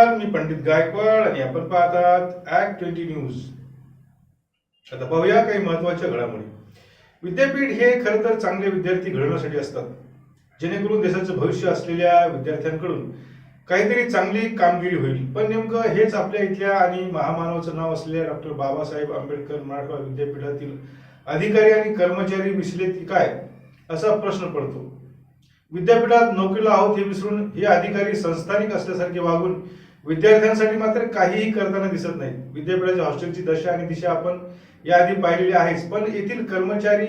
नमस्कार मी पंडित गायकवाड आणि आपण पाहतात ऍक्ट ट्वेंटी न्यूज आता पाहूया काही महत्त्वाच्या घडामोडी. विद्यापीठ हे खरं तर चांगले विद्यार्थी घडवण्यासाठी असतात जेणेकरून देशाचं भविष्य असलेल्या विद्यार्थ्यांकडून काहीतरी चांगली कामगिरी होईल. पण नेमकं हेच आपल्या इथल्या आणि महामानवाचं नाव असलेल्या डॉक्टर बाबासाहेब आंबेडकर मराठवाडा विद्यापीठातील अधिकारी आणि कर्मचारी विसले की काय असा प्रश्न पडतो. विद्यापीठात नोकरीला आहोत हे विसरून हे अधिकारी संस्थानिक असल्यासारखे वागून विद्यार्थ्यांसाठी मात्र काहीही करताना दिसत नाही. विद्यापीठाच्या हॉस्टेलची दशा आणि दिशा आपण याआधी पाहिलेली आहेच. पण येथील कर्मचारी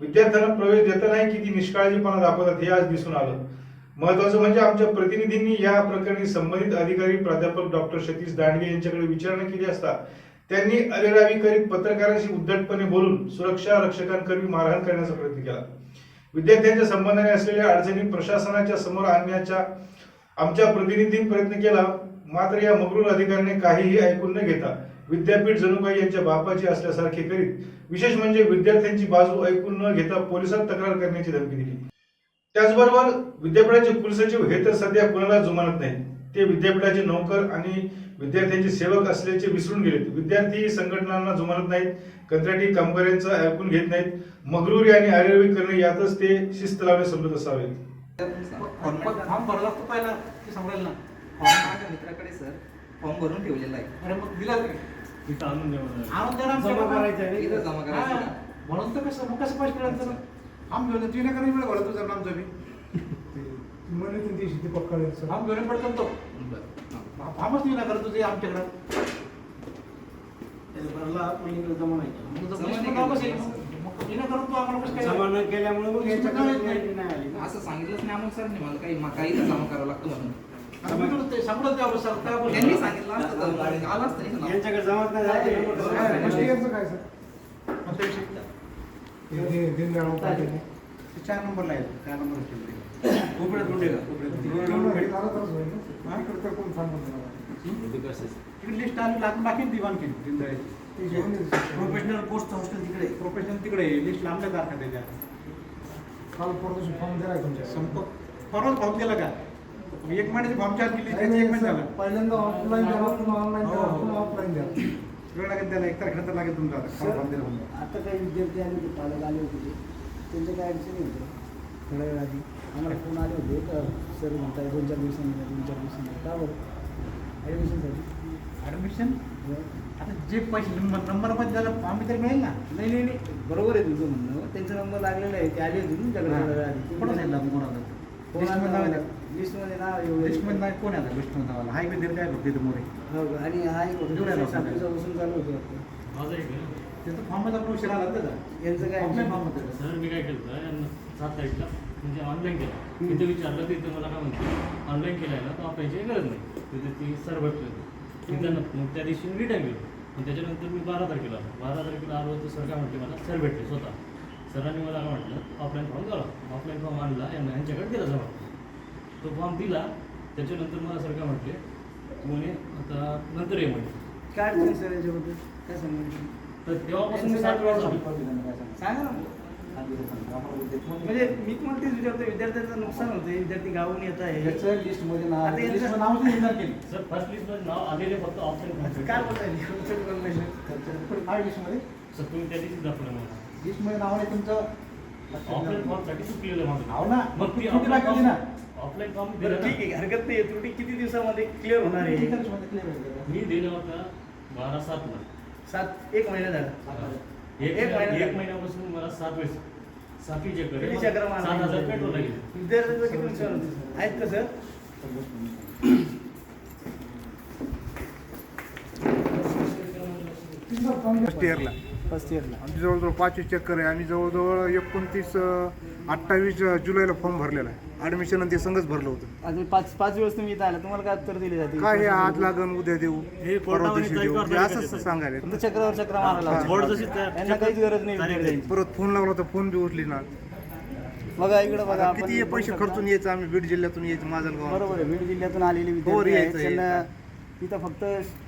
विद्यार्थ्यांना प्रवेश देतानाही किती निष्काळजीपणा दाखवतात हे आज दिसून आलं. महत्वाचं म्हणजे आमच्या प्रतिनिधींनी या प्रकरणी संबंधित अधिकारी प्राध्यापक डॉक्टर सतीश दांडगे यांच्याकडे विचारणा केली असता त्यांनी अरेरावी करीत पत्रकारांशी उद्धटपणे बोलून सुरक्षा रक्षकांकरवी मारहाण करण्याचा प्रयत्न केला. विद्यार्थ्यांच्या संबंधाने असलेल्या अडचणी प्रशासनाच्या समोर आणण्याचा आमच्या प्रतिनिधींनी प्रयत्न केला. मात्र या मगरूर अधिकाऱ्याने काहीही ऐकून न घेता विद्यापीठ जणू काही यांच्या बापाची असल्यासारखे करीत विशेष म्हणजे विद्यार्थ्यांची बाजू ऐकून न घेता पोलिसात तक्रार करण्याची धमकी दिली. त्याचबरोबर विद्यापीठाचे कुलसचिव हे तर सध्या कुणाला जुमानत नाही ते विद्यापीठाचे नोकर आणि विद्यार्थ्यांचे सेवक असल्याचे विसरून गेलेत. विद्यार्थी संघटनांना जुमानत नाहीत कंत्राटी कामगारांचं ऐकून घेत नाहीत. मगरूरी आणि आरेरवी करणे यातच ते शिस्त लावणे समजत असावे फॉर्म भरला लागतो पहिला सांगायला ना फॉर्म माझ्या मित्राकडे सर फॉर्म भरून ठेवलेला आहे अरे मग दिला का? तिथं आणून द्या मला. आणून द्या ना जमा आमच्याकडे. करायचं आहे. इथं जमा करायचं हा. म्हणून तर कसं मग कसं पैसे मिळालं फॉर्म घेऊन तुझ्या नाही वेळ भरला तुझं नामचं मी म्हणे ते दिवशी ते पकडले सर फॉर्म घेऊन पडतो तो बरं. ना करत तुझे आमच्याकडं भरला जमा नाही केला. मग जमा जमा नाही नाव केलं. कसं येईल? मग येणं करून तू आम्हाला कसं काय जमा न केल्यामुळे मग यांच्याकडे नाही आली ना. असं सांगितलंच नाही आम्हाला सर नाही मला काही काही जमा करावं लागतं म्हणून त्यांनी सांगितलं असतं तर मग आलं असतं नाही का नाव. यांच्याकडे नाही. काय? सर? चार नंबरला आहे चार नंबर कोपऱ्यात रुंडे का? तर कोण लिस्ट आली लागून बाकी दिवाण केली. प्रोफेशनल पोस्ट हॉस्टेल तिकडे. प्रोफेशनल तिकडे. लिस्ट लांबल्या तारखा त्याच्या. काल परवा फॉर्म दिलाय तुमच्या संपर्क परवाच फॉर्म दिला का? मग एक महिन्याची फॉर्म चार्ज केली त्याची एक महिना झाला. पहिल्यांदा ऑफलाईन पुन्हा ऑनलाईन हो, हो. पुन्हा ऑफलाईन द्या वेळ लागेल त्याला एक तारखेला तर लागेल तुमचा आता फॉर्म काही विद्यार्थी आले होते पालक आले होते. ते त्यांच्या काय अडचणी होत्या थोड्या वेळ आधी आम्हाला फोन आले होते. तर सर म्हणताय दोन चार दिवसांनी द्या, दोन चार दिवसांनी द्या. का बरं? ॲडमिशनसाठी ऍडमिशन आता जे पैसे नंबर नंबरमध्ये त्याला फॉर्म तरी मिळेल ना. नाही नाही नाही. बरोबर आहे तुझं म्हणणं. त्यांचा नंबर लागलेला आहे. ते आले होते तुमच्याकडे कोणाला फोन लिस्टमध्ये नाव एवढं. लिस्टमध्ये नाही कोण आहे लिस्टमध्ये नावाला? हाय विद्यार्थी आहे तिथं मोरे. हो का? आणि हा एक होतं एवढ्या लोकांना. सातवीचा वसूल चालू होतं वाटतं. त्याचं फॉर्ममध्ये आपण उशीर आला ना त्याचा. यांचं काय? ऑफलाईन फॉर्ममध्ये सर मी काय केलं होतं, यांना सात तारीखला म्हणजे ऑनलाईन केलं. तिथे विचारलं तिथे मला काय म्हणते ऑनलाईन केलं आहे ना तर ऑफलाईनची गरज नाही. तिथे ती सर भेटले तिथं मग त्या दिवशी रिटर्न गेलो आणि त्याच्यानंतर मी बारा तारखेला आलो. बारा तारखेला आलो तर सर काय म्हटले मला सर भेटले स्वतः. सरांनी मला काय म्हटलं ऑफलाईन फॉर्म करा ऑफलाईन फॉर्म आणला यांना यांच्याकडे दिला जमा तो फॉर्म दिला त्याच्यानंतर मला सर काय म्हटले म्हणे आता नंतर ये म्हणे. काय अडचण सर याच्याबद्दल? काय सांगायचं तर तेव्हापासून मी सात वेळा झालो सांगा ना. म्हणजे मी तुम्हाला तेच विचारतो विद्यार्थ्यांचं नुकसान होते विद्यार्थी गावून येत आहे. याचं लिस्टमध्ये नाव आता यांचं- लिस्टमध्ये नाव येणार केली. सर फर्स्ट लिस्टमध्ये नाव आलेले फक्त ऑफलाईन काय बोलताय? तुमचं बोलणं काय लिस्टमध्ये सर तुम्ही त्या दिवशी दाखवलं मला. लिस्टमध्ये नाव आहे तुमचं ऑफलाईन फॉर्मसाठी चुकलेलं माझं. नाव ना. मग ती किती ना. ऑफलाईन फॉर्म दिला ठीक आहे हरकत नाही त्रुटी किती दिवसामध्ये क्लिअर होणार आहे? मी दिला होता बारा सातला सात एक महिना झाला. एक एक महिना- एक महिन्यापासून मला सात वेळेस सातवी चक्कर आहे. किती चक्र मारल्या? सात हजार पेट्रोल लागेल. विद्यार्थ्यांचं किती नुकसान होतं? आहेत का सर? फर्स्ट इयरला फर्स्ट इयरला आमची जवळजवळ पाचवी चक्कर आहे आम्ही जवळजवळ एकोणतीस अठ्ठावीस जुलैला फॉर्म भरलेला आहे. ॲडमिशन ते संघच भरलं होतं. आज पाच पाच दिवस तुम्ही इथं आला तुम्हाला काय उत्तर दिले जाते? काय हे आज लागन उद्या देऊ. परवा दिवशी देऊ. हे असंच सांगायला तुमचं चक्रावर चक्र मारायला यांना काहीच गरज नाही. परत फोन लावला तर फोन बी उचली ना. बघा इकडे बघा आपण किती पैसे. खर्चून यायचं? आम्ही बीड जिल्ह्यातून यायचं माझलगाव बरोबर आहे बीड जिल्ह्यातून आलेले हो, विद्यार्थी आहेत. यायचं, त्यांना इथं फक्त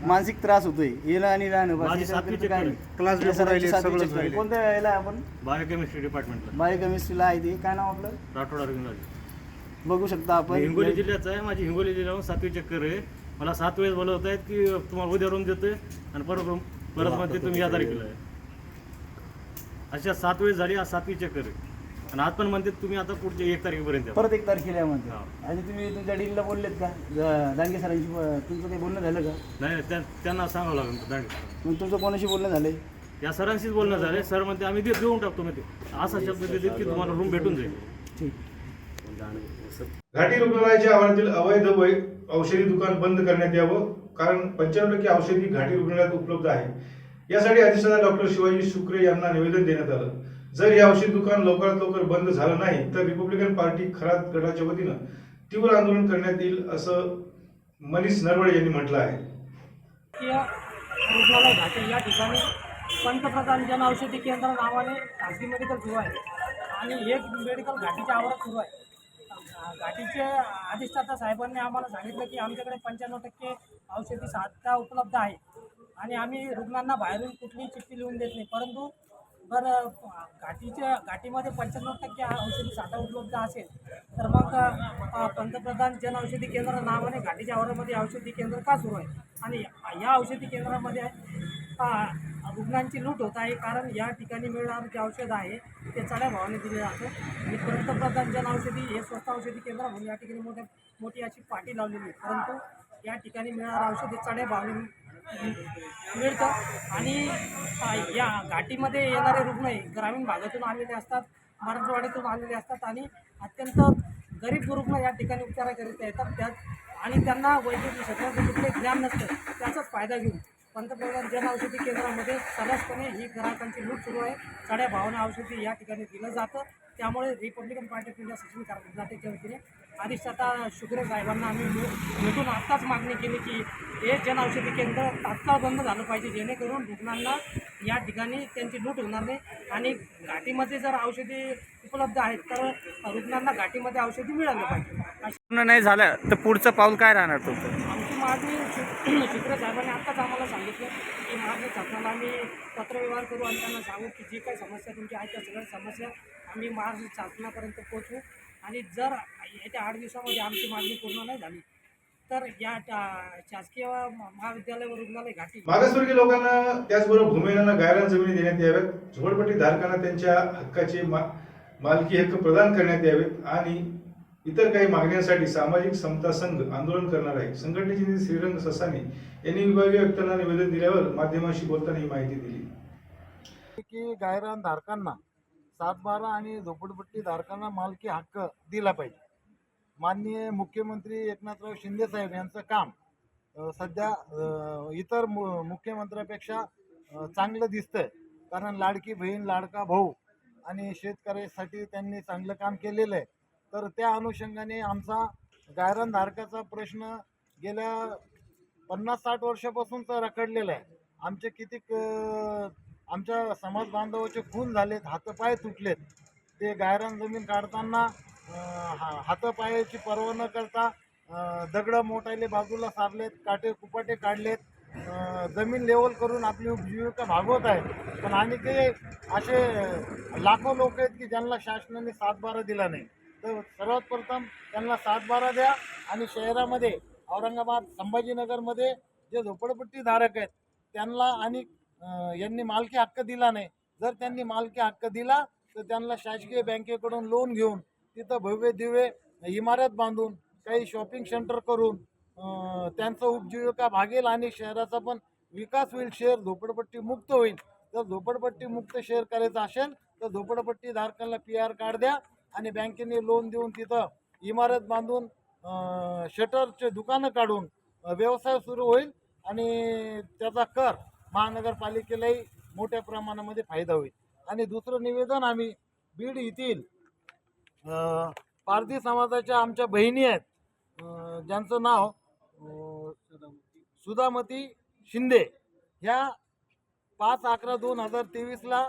मानसिक त्रास होतोय. येणं आणि राहणं बस माझी सातवी काय नाही. क्लास बी या सरांची राहिले, सातवी सगळंच चक्कर आहे. राहिले. कोणत्या याला आपण? बायोकेमिस्ट्री डिपार्टमेंटला बायोकेमिस्ट्रीला आहे ते. काय नाव आपलं? राठोड अरविंद बघू शकता आपण. हिंगोली जिल्ह्याचं आहे. माझी हिंगोली जिल्ह्याहून सातवी चक्कर आहे मला सात वेळेस बोलवत आहेत की तुम्हाला उद्या रूम देतोय आणि परत रूम परत म्हणते तुम्ही या तारखेला आहे. अशा सात वेळेस झाली आज सातवी चक्कर आहे आणि आज पण म्हणते तुम्ही आता पुढच्या एक तारखेपर्यंत. परत एक तारखेला या म्हणते. हा. आणि तुम्ही तुमच्या डीलला बोललेत का? ज- दांगे सरांशी ब- तुमचं काही बोलणं झालं का? नाही त्या- त्यांना सांगावं लागेल दांडे मग तुमचं कोणाशी बोलणं झालंय? या सरांशीच बोलणं झालं सर म्हणते आम्ही दे- देऊन टाकतो म्हणजे असा शब्द देतील की तुम्हाला रूम भेटून जाईल. ठीक. घाटी रुग्णालयाच्या आवारातील अवैध वै औषधी दुकान बंद करण्यात यावं कारण पंच्याण्णव टक्के औषधी घाटी रुग्णालयात उपलब्ध आहे. यासाठी अधिष्ठाता डॉक्टर शिवाजी शुक्रे यांना निवेदन देण्यात आलं. जर हे औषध दुकान लवकरात लवकर बंद झालं नाही तर रिपब्लिकन पार्टी खरात गटाच्या वतीनं तीव्र आंदोलन करण्यात येईल असं मनीष नरवडे यांनी म्हटलं आहे. रुग्णालय घाटी या ठिकाणी पंतप्रधान जन औषधी केंद्र नावाने खाजगी मेडिकल सुरू आहे. आणि एक मेडिकल घाटीच्या आवारात सुरू आहे. घाटीचे अधिष्ठाता साहेबांनी आम्हाला सांगितलं की आमच्याकडे पंच्याण्णव टक्के औषधी साठा उपलब्ध आहे. आणि आम्ही रुग्णांना बाहेरून कुठलीही चिठ्ठी लिहून देत नाही. परंतु जर घाटीच्या घाटीमध्ये पंच्याण्णव टक्के औषधी साठा उपलब्ध असेल तर मग पंतप्रधान जन औषधी केंद्र नावाने घाटीच्या आवारामध्ये औषधी केंद्र का सुरू आहे? आणि या औषधी केंद्रामध्ये रुग्णांची लूट होत आहे कारण या ठिकाणी मिळणारं जे औषध आहे ते चढ्या भावाने दिले जातं. आणि पंतप्रधान जन औषधी हे स्वस्त औषधी केंद्र म्हणून या ठिकाणी मोठ्या मोठी अशी पाठी लावलेली आहे. परंतु या ठिकाणी मिळणारं औषध हे चढ्या भावाने मिळतं. आणि या घाटीमध्ये येणारे रुग्ण हे ग्रामीण भागातून आलेले असतात मराठवाड्यातून आलेले असतात आणि अत्यंत गरीब रुग्ण या ठिकाणी उपचाराकरिता येतात. त्यात आणि त्यांना वैद्यकीय क्षेत्राचं कुठले ज्ञान नसतं त्याचाच फायदा घेऊन पंतप्रधान जन औषधी केंद्रामध्ये सर्रासपणे ही ग्राहकांची लूट सुरू आहे. साड्या भावना औषधी या ठिकाणी दिलं जातं. त्यामुळे Republican party of India Sachin जातीच्या वतीने अधिष्ठाता शुक्रे साहेबांना आम्ही भेटून आत्ताच मागणी केली की हे जन औषधी केंद्र तात्काळ बंद झालं पाहिजे जेणेकरून रुग्णांना या ठिकाणी त्यांची लूट होणार नाही. आणि घाटीमध्ये जर औषधी उपलब्ध आहेत तर रुग्णांना घाटीमध्ये औषधी मिळालं पाहिजे. पूर्ण नाही झालं तर पुढचं पाऊल काय राहणार तुमचं? आमची मागणी शु- शुक्र साहेबांनी आत्ताच आम्हाला सांगितलं की मागणी शासनाला आम्ही पत्रव्यवहार करू आणि त्यांना सांगू की जी काही समस्या तुमची आहे त्या सगळ्या समस्या आम्ही मार्ग शासनापर्यंत पोहोचवू. आणि जर येत्या आठ दिवसामध्ये आमची मागणी पूर्ण नाही झाली तर या शासकीय महाविद्यालय व रुग्णालय घाटी मागासवर्गीय लोकांना त्याचबरोबर भूमिहीनांना गायरान जमिनी देण्यात याव्यात झोपडपट्टी धारकांना त्यांच्या हक्काचे मा- मालकी हक्क प्रदान करण्यात यावेत आणि इतर काही मागण्यांसाठी सामाजिक समता संघ आंदोलन करणार आहे. संघटनेचे नेते श्रीरंग ससाने यांनी विभागीय आयुक्तांना निवेदन दिल्यावर माध्यमांशी बोलताना ही माहिती दिली. की गायरान धारकांना सातबारा आणि झोपडपट्टी धारकांना मालकी हक्क दिला पाहिजे. माननीय मुख्यमंत्री एकनाथराव शिंदे साहेब यांचं काम सध्या इतर मु मुख्यमंत्र्यापेक्षा चांगलं दिसतंय. कारण लाडकी बहीण लाडका भाऊ आणि शेतकऱ्यासाठी त्यांनी चांगलं काम केलेलं आहे. तर त्या अनुषंगाने आमचा गायरन धारकाचा प्रश्न गेल्या पन्नास साठ वर्षापासूनचा रखडलेला आहे. आमचे कितीक आमच्या समाज बांधवाचे खून झालेत हातपाय तुटलेत. ते गायरान जमीन काढताना हा- हातापायाची पर्वा न करता दगडं मोठाले बाजूला सारलेत काटे कुपाटे काढलेत. जमीन लेवल करून आपली उपजीविका भागवत आहेत. पण आणि ते असे लाखो लोक आहेत की ज्यांना शासनाने सातबारा दिला नाही. तर सर्वात प्रथम त्यांना सातबारा द्या आणि शहरामध्ये औरंगाबाद संभाजीनगरमध्ये जे झोपडपट्टीधारक आहेत त्यांना आणि यांनी मालकी हक्क दिला नाही. जर त्यांनी मालकी हक्क दिला तर त्यांना शासकीय बँकेकडून लोन घेऊन तिथं भव्य दिव्य इमारत बांधून काही शॉपिंग सेंटर करून त्यांचं उपजीविका भागेल आणि शहराचा पण विकास होईल. शहर झोपडपट्टी मुक्त होईल. जर झोपडपट्टी मुक्त शहर करायचं असेल तर झोपडपट्टी धारकांना पी आर कार्ड द्या आणि बँकेने लोन देऊन तिथं इमारत बांधून शटरचे दुकानं काढून व्यवसाय सुरू होईल आणि त्याचा कर महानगरपालिकेलाही मोठ्या प्रमाणामध्ये फायदा होईल. आणि दुसरं निवेदन आम्ही बीड येथील पारधी समाजाच्या आमच्या बहिणी आहेत. ज्यांचं नाव सुधामती शिंदे. ह्या पाच अकरा दोन हजार तेवीसला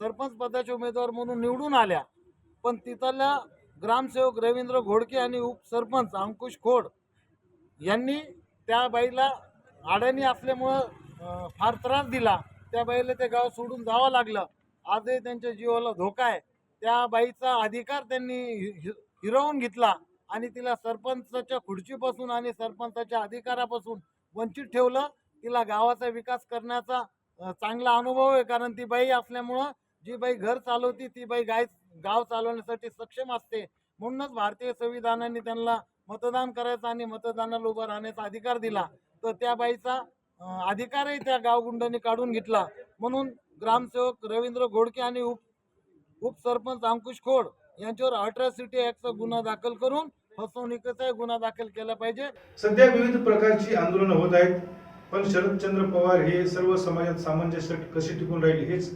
सरपंच पदाचे उमेदवार म्हणून निवडून आल्या. पण तिथल्या ग्रामसेवक रवींद्र घोडके आणि उपसरपंच अंकुश खोड यांनी त्या बाईला अडाणी असल्यामुळं फार त्रास दिला. त्या बाईला ते गाव सोडून जावं लागलं. आजही त्यांच्या जीवाला धोका आहे. त्या बाईचा अधिकार त्यांनी हि- हिरावून घेतला आणि तिला सरपंचाच्या खुर्चीपासून आणि सरपंचाच्या अधिकारापासून वंचित ठेवलं. तिला गावाचा विकास करण्याचा चांगला अनुभव आहे. कारण ती बाई असल्यामुळं जी बाई घर चालवती ती बाई गाय गाव चालवण्यासाठी सक्षम असते. म्हणूनच भारतीय संविधानाने त्यांना मतदान करायचा आणि मतदानाला उभं राहण्याचा अधिकार दिला. तर त्या बाईचा अधिकारही त्या गावगुंडांनी काढून घेतला. म्हणून ग्रामसेवक रवींद्र घोडके आणि उप उपसरपंच अंकुश खोड यांच्यावर अट्रॉसिटी ऍक्टचा गुन्हा दाखल करून फसवणुकीचा गुन्हा दाखल केला पाहिजे. सध्या विविध प्रकारची आंदोलनं होत आहेत पण शरदचंद्र पवार हे सर्व समाजात सामंजस्य कसे टिकून राहील हेच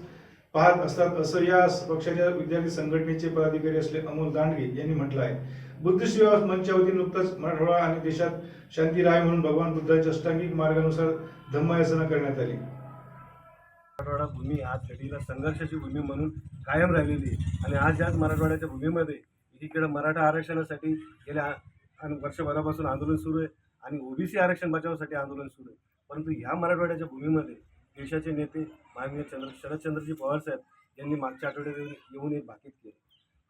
पाहत असतात. असं या पक्षाच्या विद्यार्थी संघटनेचे पदाधिकारी असले अमोल दांडगे यांनी म्हटलं आहे. बुद्धिस्ट विवाह मंचच्या वतीने नुकताच मराठवाडा आणि देशात शांती राय म्हणून भगवान बुद्धांच्या अष्टांगिक मार्गानुसार धम्मयाचना करण्यात आली. मराठवाडा भूमी आज घडीला संघर्षाची भूमी म्हणून कायम राहिलेली आहे. आणि आज याच मराठवाड्याच्या भूमीमध्ये एकीकडे मराठा आरक्षणासाठी गेल्या आणि वर्षभरापासून आंदोलन सुरू आहे आणि ओबीसी आरक्षण बचावासाठी आंदोलन सुरू आहे. परंतु या मराठवाड्याच्या भूमीमध्ये देशाचे नेते माननीय चंद्र शरदचंद्रजी पवार साहेब यांनी मागच्या आठवड्यात येऊन एक भाकीत केलं.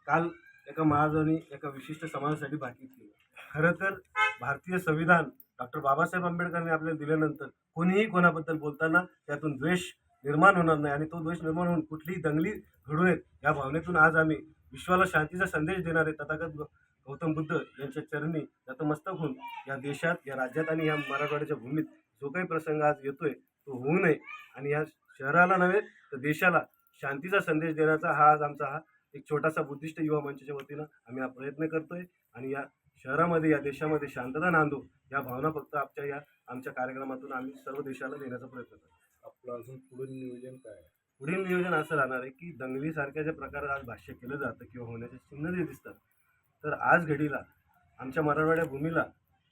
काल एका महाराजांनी एका विशिष्ट समाजासाठी भाकीत केली. खरं तर भारतीय संविधान डॉक्टर बाबासाहेब आंबेडकरांनी आपल्याला दिल्यानंतर कोणीही कोणाबद्दल बोलताना त्यातून द्वेष निर्माण होणार नाही आणि तो द्वेष निर्माण होऊन कुठलीही दंगली घडू नयेत. या भावनेतून आज आम्ही विश्वाला शांतीचा संदेश देणारे तथागत गौतम बुद्ध यांच्या चरणी नतमस्तक होऊन या देशात या राज्यात आणि या मराठवाड्याच्या भूमीत जो काही प्रसंग आज येतोय तो होऊ नये. आणि या शहराला नव्हे तर देशाला शांतीचा संदेश देण्याचा हा आज आमचा हा एक छोटासा बुद्धिस्ट युवा मंचाच्या वतीनं आम्ही हा प्रयत्न करतोय आणि या शहरामध्ये या देशामध्ये शांतता नांदू या भावना फक्त आमच्या या आमच्या कार्यक्रमातून आम्ही सर्व देशाला देण्याचा प्रयत्न करतो आपलं अजून पुढील नियोजन काय आहे? पुढील नियोजन असं राहणार आहे की दंगलीसारख्या ज्या प्रकारात आज भाष्य केलं जातं किंवा होण्याचे चिन्ह जे दिसतात तर आज घडीला आमच्या मराठवाड्या भूमीला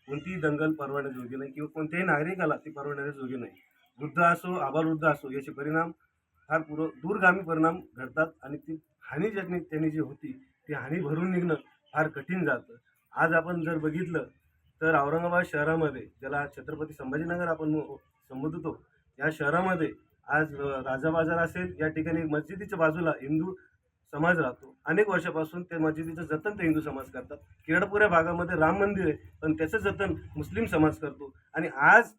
कोणतीही दंगल परवण्याजोगी नाही किंवा कोणत्याही नागरिकाला ती परवण्याजोगी नाही वृद्ध असो आबालवृद्ध असो याचे परिणाम फार पूर्व दूरगामी परिणाम घडतात आणि ती हानी ज्यांनी त्यांनी जी होती ती हानी भरून निघणं फार कठीण जातं. आज आपण जर बघितलं तर औरंगाबाद शहरामध्ये ज्याला छत्रपती संभाजीनगर आपण संबोधतो या शहरामध्ये आज राजा बाजार असेल या ठिकाणी मस्जिदीच्या बाजूला हिंदू समाज राहतो. अनेक वर्षापासून ते मस्जिदीचं जतन ते हिंदू समाज करतात. केडपुऱ्या भागामध्ये राम मंदिर आहे पण त्याचं जतन मुस्लिम समाज करतो. आणि आज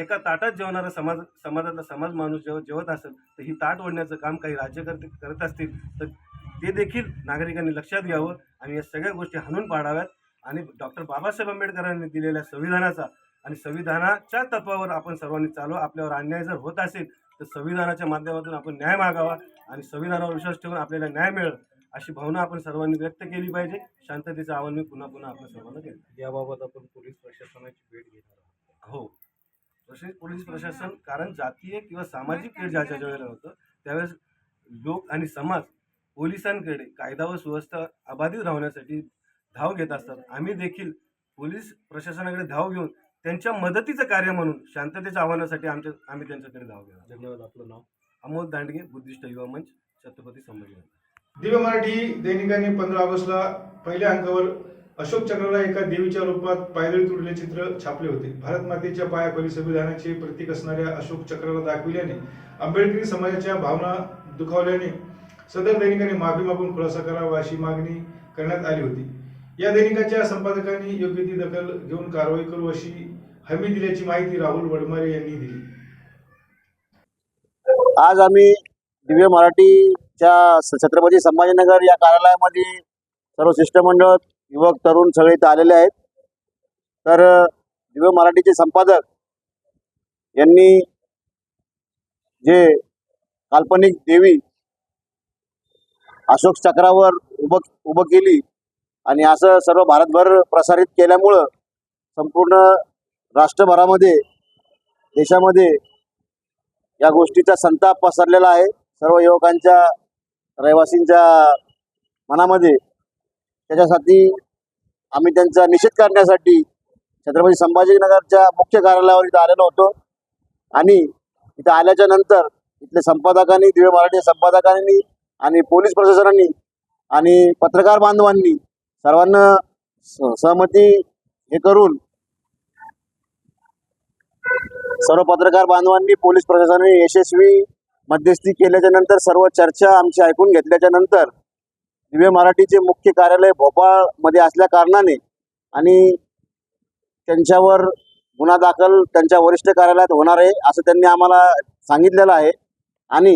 एका ताटात जेवणारा समाज समाजातला समाज माणूस जेव जेवत असेल तर ही ताट ओढण्याचं काम काही राज्यकर्ते करत असतील तर ते देखील नागरिकांनी लक्षात घ्यावं आणि या सगळ्या गोष्टी हाणून पाडाव्यात. आणि डॉक्टर बाबासाहेब आंबेडकरांनी दिलेल्या संविधानाचा आणि संविधानाच्या तत्वावर आपण सर्वांनी चालू आपल्यावर अन्याय जर होत असेल तर संविधानाच्या माध्यमातून आपण न्याय मागावा आणि संविधानावर विश्वास ठेवून आपल्याला न्याय मिळेल अशी भावना आपण सर्वांनी व्यक्त केली पाहिजे. शांततेचं आवाहन मी पुन्हा पुन्हा आपल्या सर्वांना केलं याबाबत आपण पोलीस प्रशासनाची भेट घेणार आहोत. हो. तसेच पोलीस प्रशासन कारण जातीय किंवा सामाजिक खेळ ज्या ज्या वेळेला होतं त्यावेळेस लोक आणि समाज पोलिसांकडे कायदा व सुव्यवस्था अबाधित राहण्यासाठी धाव घेत असतात. आम्ही देखील पोलीस प्रशासनाकडे धाव घेऊन त्यांच्या मदतीचं कार्य म्हणून शांततेच्या आव्हानासाठी आमच्या आम्ही त्यांच्याकडे धाव घेणार धन्यवाद आपलं नाव? अमोल दांडगे बुद्धिस्ट युवा मंच छत्रपती संभाजीनगर. दिव्य मराठी दैनिकाने पंधरा ऑगस्टला पहिल्या अंकावर अशोक चक्राला एका देवीच्या रूपात पायदळी तुडले चित्र छापले होते. भारत मातेच्या पायाखाली संविधानाचे प्रतीक असणाऱ्या अशोक चक्राला दाखविल्याने आंबेडकरी समाजाच्या भावना दुखावल्याने सदर दैनिकाने माफी मागून खुलासा करावा अशी मागणी करण्यात आली होती. या दैनिकाच्या संपादकांनी योग्य ती दखल घेऊन कारवाई करू अशी हमी दिल्याची माहिती राहुल वडमारे यांनी दिली. आज आम्ही दिव्य मराठीच्या छत्रपती संभाजीनगर या कार्यालयामध्ये सर्व शिष्टमंडळ युवक तरुण सगळे इथं आलेले आहेत. तर दिव्य मराठीचे संपादक यांनी जे काल्पनिक देवी अशोक चक्रावर उभं उभं केली आणि असं सर्व भारतभर प्रसारित केल्यामुळं संपूर्ण राष्ट्रभरामध्ये देशामध्ये या गोष्टीचा संताप पसरलेला आहे. सर्व युवकांच्या रहिवासींच्या मनामध्ये त्याच्यासाठी आम्ही त्यांचा निषेध करण्यासाठी छत्रपती संभाजीनगरच्या मुख्य कार्यालयावर इथं आलेलो होतो. आणि इथं आल्याच्यानंतर इथल्या संपादकांनी दिव्य मराठी संपादकांनी आणि पोलीस प्रशासनाने आणि पत्रकार बांधवांनी सर्वांना सहमती हे करून सर्व पत्रकार बांधवांनी पोलीस प्रशासनाने यशस्वी मध्यस्थी केल्याच्यानंतर सर्व चर्चा आमची ऐकून घेतल्याच्या नंतर दिव्य मराठीचे मुख्य कार्यालय भोपाळमध्ये असल्या कारणाने आणि त्यांच्यावर गुन्हा दाखल त्यांच्या वरिष्ठ कार्यालयात होणार आहे असं त्यांनी आम्हाला सांगितलेलं आहे. आणि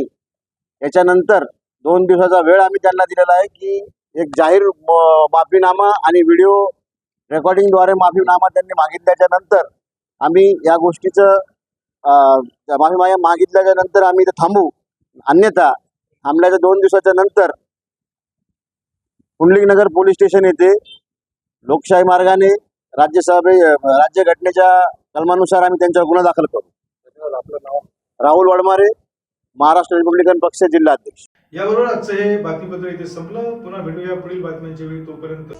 याच्यानंतर दोन दिवसाचा वेळ आम्ही त्यांना दिलेला आहे की एक जाहीर म- माफीनामा आणि व्हिडिओ रेकॉर्डिंगद्वारे माफीनामा त्यांनी मागितल्याच्या नंतर आम्ही या गोष्टीचं त्या माफी मा- मागितल्याच्या नंतर आम्ही इथं थांबू. अन्यथा थांबल्याच्या दोन दिवसाच्या नंतर पुंडलिकनगर पोलीस स्टेशन येथे लोकशाही मार्गाने राज्यसभे अं, राज्यघटनेच्या कलमानुसार आम्ही त्यांच्यावर गुन्हा दाखल करू. आपलं नाव? राहुल वडमारे महाराष्ट्र रिपब्लिकन पक्ष जिल्हाध्यक्ष याबरोबर आजचं हे बातमीपत्र इथे संपलं. पुन्हा भेटूया पुढील बातम्यांच्या वेळी तोपर्यंत.